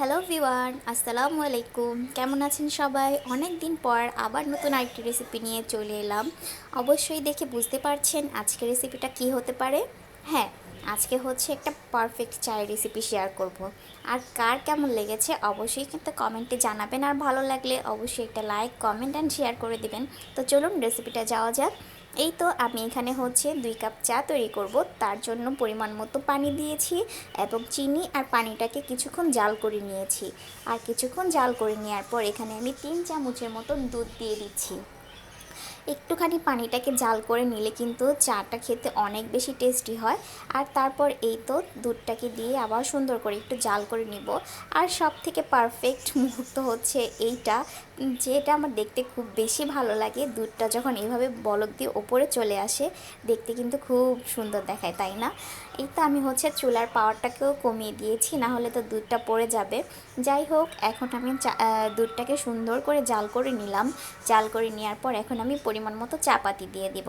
Hello V1 আসসালামু আলাইকুম কেমন আছেন সবাই? অনেক দিন পর আবার নতুন আরেকটি রেসিপি নিয়ে চলে এলাম। অবশ্যই দেখে বুঝতে পারছেন আজকের রেসিপিটা কি হতে পারে। হ্যাঁ আজকে হচ্ছে একটা পারফেক্ট চায়ের রেসিপি শেয়ার করব। আর কার কেমন লেগেছে অবশ্যই কিন্তু কমেন্টে জানাবেন। আর ভালো লাগলে অবশ্যই একটা লাইক কমেন্ট অ্যান্ড শেয়ার করে দিবেন। তো চলুন রেসিপিটা যাওয়া যাক। এই তো আমি এখানে হচ্ছে দুই কাপ চা তৈরি করব। তার জন্য পরিমাণ মতো পানি দিয়েছি এবং চিনি আর পানিটাকে কিছুক্ষণ জাল করে নিয়েছি। আর কিছুক্ষণ জাল করে নেওয়ার পর এখানে আমি তিন চামচের মতো দুধ দিয়ে দিচ্ছি। একটুখানি পানিটাকে জাল করে নিলে কিন্তু চাটা খেতে অনেক বেশি টেস্টি হয়। আর তারপর এই তো দুধটাকে দিয়ে আবার সুন্দর করে একটু জাল করে নিব। আর সব থেকে পারফেক্ট মুহূর্ত হচ্ছে এইটা, যেটা আমার দেখতে খুব বেশি ভালো লাগে। দুধটা যখন এইভাবে বলক দিয়ে ওপরে চলে আসে, দেখতে কিন্তু খুব সুন্দর দেখায়, তাই না? এই তো আমি হচ্ছে চুলার পাওয়ারটাকেও কমিয়ে দিয়েছি, না হলে তো দুধটা পড়ে যাবে। যাই হোক, এখন আমি দুধটাকে সুন্দর করে জাল করে নিলাম। জাল করে নেওয়ার পর এখন আমি পরিমাণ মতো চা পাতি দিয়ে দিব।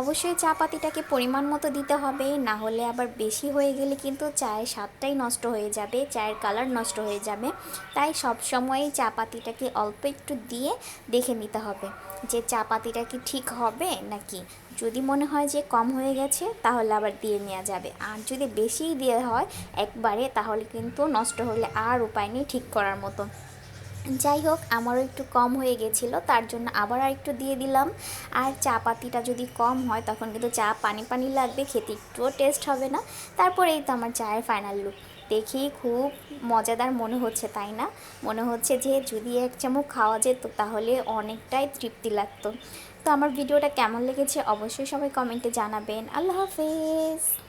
অবশ্যই চা পাতিটাকে পরিমাণ মতো দিতে হবে, না হলে আবার বেশি হয়ে গেলে কিন্তু চায়ের স্বাদটাই নষ্ট হয়ে যাবে, চায়ের কালার নষ্ট হয়ে যাবে। তাই সব সময় চা পাতিটাকে অল্প একটু দিয়ে দেখে নিতে হবে যে চা পাতিটা কি ঠিক হবে নাকি। যদি মনে হয় যে কম হয়ে গেছে, তাহলে আবার দিয়ে নেওয়া যাবে। আর যদি বেশিই দিয়ে হয় একবারে, তাহলে কিন্তু নষ্ট হলে আর উপায় নেই ঠিক করার মতো যাই হোক, আমারও একটু কম হয়ে গেছিল, তার জন্য আবার আর একটু দিয়ে দিলাম। আর চা পাতিটা যদি কম হয়, তখন কিন্তু চা পানি পানি লাগবে, খেতে একটুও টেস্ট হবে না। তারপরে এই তো আমার চায়ের ফাইনাল লুক দেখি খুব মজাদার মনে হচ্ছে, তাই না? মনে হচ্ছে যে যদি এক চামচ খাওয়া যেত, তাহলে অনেকটাই তৃপ্তি লাগতো। তো আমার ভিডিওটা কেমন লেগেছে, অবশ্যই সবাই কমেন্টে জানাবেন। আল্লাহ হাফেজ!